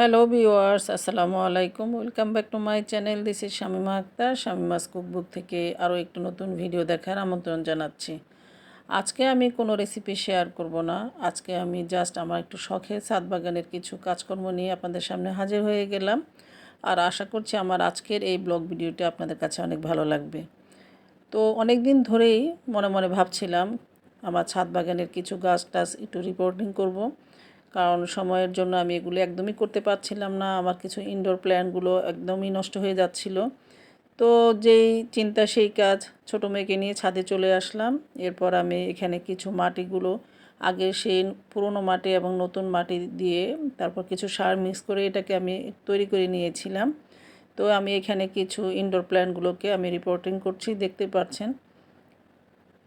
Hello viewers আসসালামু আলাইকুম welcome back to my channel this is Shamima Akter Shamima's cookbook থেকে আরও একটু নতুন ভিডিও দেখার আমন্ত্রণ জানাচ্ছি। আজকে আমি কোনো রেসিপি শেয়ার করব না। আজকে আমি জাস্ট আমার একটু শখের ছাদ বাগানের কিছু কাজকর্ম নিয়ে আপনাদের সামনে হাজির হয়ে গেলাম। আর আশা করছি আমার আজকের এই ব্লগ ভিডিওটি আপনাদের কাছে অনেক ভালো লাগবে। তো অনেক দিন ধরেই মনে মনে ভাবছিলাম, আমার ছাদ বাগানের কিছু গাছ টাছ একটু রিপোর্টিং করব। কারণ সময়ের জন্য আমি এগুলো একদমই করতে পারছিলাম না। আমার কিছু ইনডোর প্ল্যানগুলো একদমই নষ্ট হয়ে যাচ্ছিল। তো যেই চিন্তা, সেই কাজ ছোটো মেয়েকে নিয়ে ছাদে চলে আসলাম। এরপর আমি এখানে কিছু মাটিগুলো আগে সেই পুরনো মাটি এবং নতুন মাটি দিয়ে তারপর কিছু সার মিক্স করে এটাকে আমি তৈরি করে নিয়েছিলাম। তো আমি এখানে কিছু ইনডোর প্ল্যান্টগুলোকে আমি রিপোর্টিং করছি, দেখতে পাচ্ছেন।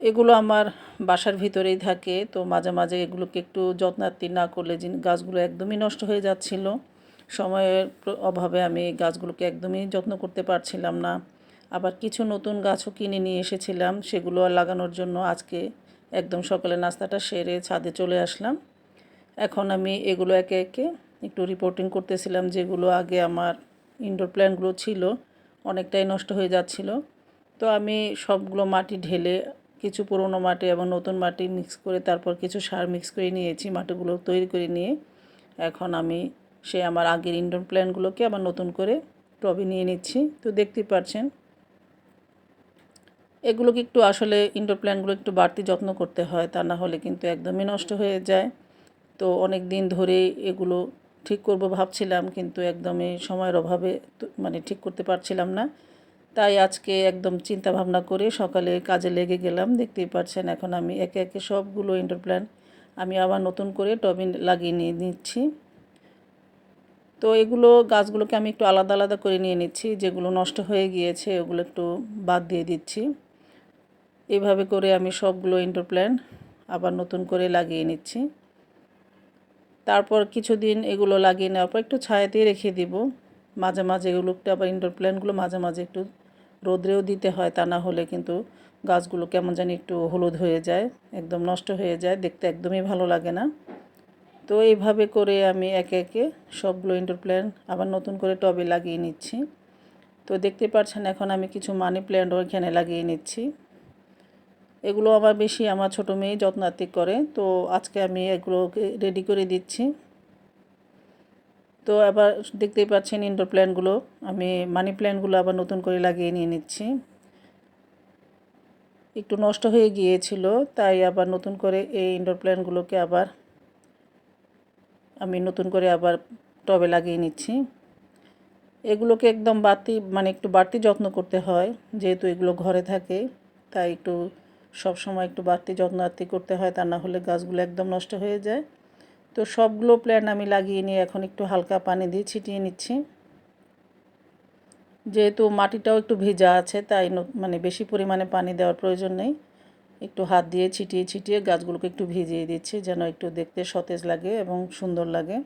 এগুলো আমার বাসার ভিতরেই থাকে। তো মাঝে মাঝে এগুলোকে একটু যত্নার্থী না করলে গাছগুলো একদমই নষ্ট হয়ে যাচ্ছিল। সময়ের অভাবে আমি গাছগুলোকে একদমই যত্ন করতে পারছিলাম না। আবার কিছু নতুন গাছও কিনে নিয়ে এসেছিলাম। সেগুলো আর লাগানোর জন্য আজকে একদম সকালে নাস্তাটা সেরে ছাদে চলে আসলাম। এখন আমি এগুলো একে একে একটু রিপোর্টিং করতেছিলাম যেগুলো আগে আমার ইনডোর প্ল্যান্টগুলো ছিল, অনেকটাই নষ্ট হয়ে যাচ্ছিল। তো আমি সবগুলো মাটি ঢেলে কিছু পুরনো মাটি এবং নতুন মাটি মিক্স করে তারপর কিছু সার মিক্স করে নিয়েছি, মাটিগুলো তৈরি করে নিয়ে। এখন আমি সে আমার আগের ইনডোর প্ল্যানগুলোকে আবার নতুন করে টবে নিয়ে নিচ্ছি। তো দেখতেই পাচ্ছেন এগুলোকে একটু আসলে ইনডোর প্ল্যানগুলো একটু বাড়তি যত্ন করতে হয়, তা না হলে কিন্তু একদমই নষ্ট হয়ে যায়। তো অনেক দিন ধরে এগুলো ঠিক করব ভাবছিলাম, কিন্তু একদমই সময়ের অভাবে মানে ঠিক করতে পারছিলাম না। তাই আজকে একদম চিন্তা ভাবনা করে সকালে কাজে লেগে গেলাম। দেখতেই পাচ্ছেন এখন আমি একে একে সবগুলো ইনডোর প্ল্যান আমি আবার নতুন করে টবিন লাগিয়ে নিয়ে নিচ্ছি। তো এগুলো গাছগুলোকে আমি একটু আলাদা আলাদা করে নিয়ে নিচ্ছি। যেগুলো নষ্ট হয়ে গিয়েছে ওগুলো একটু বাদ দিয়ে দিচ্ছি। এভাবে করে আমি সবগুলো ইনডোর প্ল্যান আবার নতুন করে লাগিয়ে নিচ্ছি। তারপর কিছুদিন এগুলো লাগিয়ে নেওয়ার পর একটু ছায়াতেই রেখে দিব। মাঝে মাঝে এগুলোকে আবার ইনডোর প্ল্যানগুলো মাঝে মাঝে একটু রোদ্রেও দিতে হয় তা না হলে কিন্তু গাছগুলো কেমন জানি একটু হলুদ হয়ে যায়, একদম নষ্ট হয়ে যায়, দেখতে একদমই ভালো লাগে না। তো এইভাবে করে আমি একে একে সবগুলো ইনডোর প্ল্যান্ট আবার নতুন করে টবে লাগিয়ে নিচ্ছি। তো দেখতে পাচ্ছেন এখন আমি কিছু মানি প্ল্যান্টও এখানে লাগিয়ে নিচ্ছি। এগুলো আবার বেশি, আমার ছোটো মেয়ে যত্নাত্মিক করে, তো আজকে আমি এগুলোকে রেডি করে দিচ্ছি। তো আবার দেখতেই পাচ্ছেন ইনডোর প্ল্যান্টগুলো আমি মানি প্ল্যান্টগুলো আবার নতুন করে লাগিয়ে নিয়ে নিচ্ছি। একটু নষ্ট হয়ে গিয়েছিল, তাই আবার নতুন করে এই ইনডোর প্ল্যান্টগুলোকে আবার আমি নতুন করে আবার টবে লাগিয়ে নিচ্ছি। এগুলোকে একদম বাড়তি মানে একটু বাড়তি যত্ন করতে হয়, যেহেতু এগুলো ঘরে থাকে, তাই একটু সব সময় একটু বাড়তি যত্ন আত্মি করতে হয়, তা না হলে গাছগুলো একদম নষ্ট হয়ে যায়। তো সবগুলো প্ল্যান্ট আমি লাগিয়ে নিয়ে এখন একটু হালকা পানি দিয়ে ছিটিয়ে নিচ্ছি। যেহেতু মাটিটাও একটু ভেজা আছে, তাই মানে বেশি পরিমাণে পানি দেওয়ার প্রয়োজন নেই। একটু হাত দিয়ে ছিটিয়ে ছিটিয়ে গাছগুলোকে একটু ভিজিয়ে দিচ্ছি যেন একটু দেখতে সতেজ লাগে এবং সুন্দর লাগে।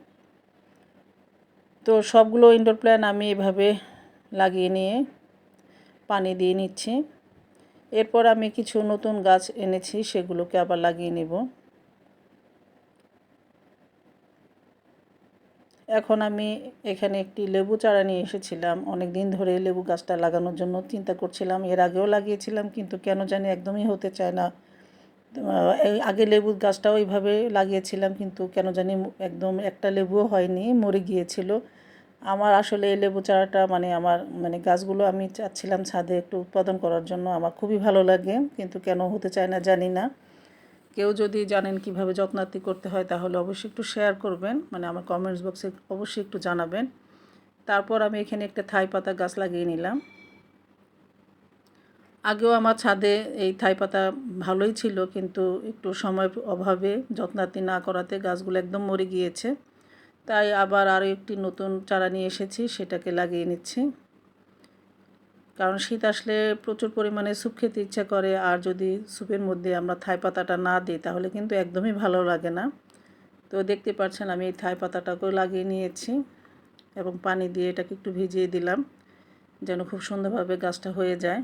তো সবগুলো ইনডোর প্ল্যান আমি এভাবে লাগিয়ে নিয়ে পানি দিয়ে নিচ্ছি। এরপর আমি কিছু নতুন গাছ এনেছি, সেগুলোকে আবার লাগিয়ে নেব। এখন আমি এখানে একটি লেবু চারা নিয়ে এসেছিলাম। অনেক দিন ধরে লেবু গাছটা লাগানোর জন্য চিন্তা করছিলাম। এর আগেও লাগিয়েছিলাম, কিন্তু কেন জানি একদমই হতে চায় না। আগে লেবু গাছটাও ওইভাবে লাগিয়েছিলাম, কিন্তু কেন জানি একদম একটা লেবুও হয়নি, মরে গিয়েছিল। আমার আসলে এই লেবু চারাটা মানে আমার মানে গাছগুলো আমি চাচ্ছিলাম ছাদে একটু উৎপাদন করার জন্য, আমার খুবই ভালো লাগে, কিন্তু কেন হতে চায় না জানি না। কেউ যদি জানেন কীভাবে যত্নার্থী করতে হয়, তাহলে অবশ্যই একটু শেয়ার করবেন। মানে আমার কমেন্টস বক্সে অবশ্যই একটু জানাবেন। তারপর আমি এখানে একটা থাই পাতা গাছ লাগিয়ে নিলাম। আগেও আমার ছাদে এই থাই পাতা ভালোই ছিল, কিন্তু একটু সময় অভাবে যত্নার্থী না করাতে গাছগুলো একদম মরে গিয়েছে। তাই আবার আরও একটি নতুন চারা নিয়ে এসেছি, সেটাকে লাগিয়ে নিচ্ছি। কারণ শীত আসলে প্রচুর পরিমাণে স্যুপ খেতে ইচ্ছা করে, আর যদি স্যুপের মধ্যে আমরা থাই পাতাটা না দিই, তাহলে কিন্তু একদমই ভালো লাগে না। তো দেখতে পাচ্ছেন, আমি এই থাই পাতাটাকেও লাগিয়ে নিয়েছি এবং পানি দিয়ে এটাকে একটু ভিজিয়ে দিলাম যেন খুব সুন্দরভাবে গাছটা হয়ে যায়।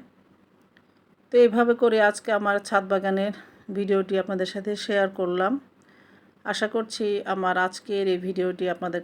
তো এইভাবে করে আজকে আমার ছাদ বাগানের ভিডিওটি আপনাদের সাথে শেয়ার করলাম। আশা করছি আমার আজকের এই ভিডিওটি আপনাদের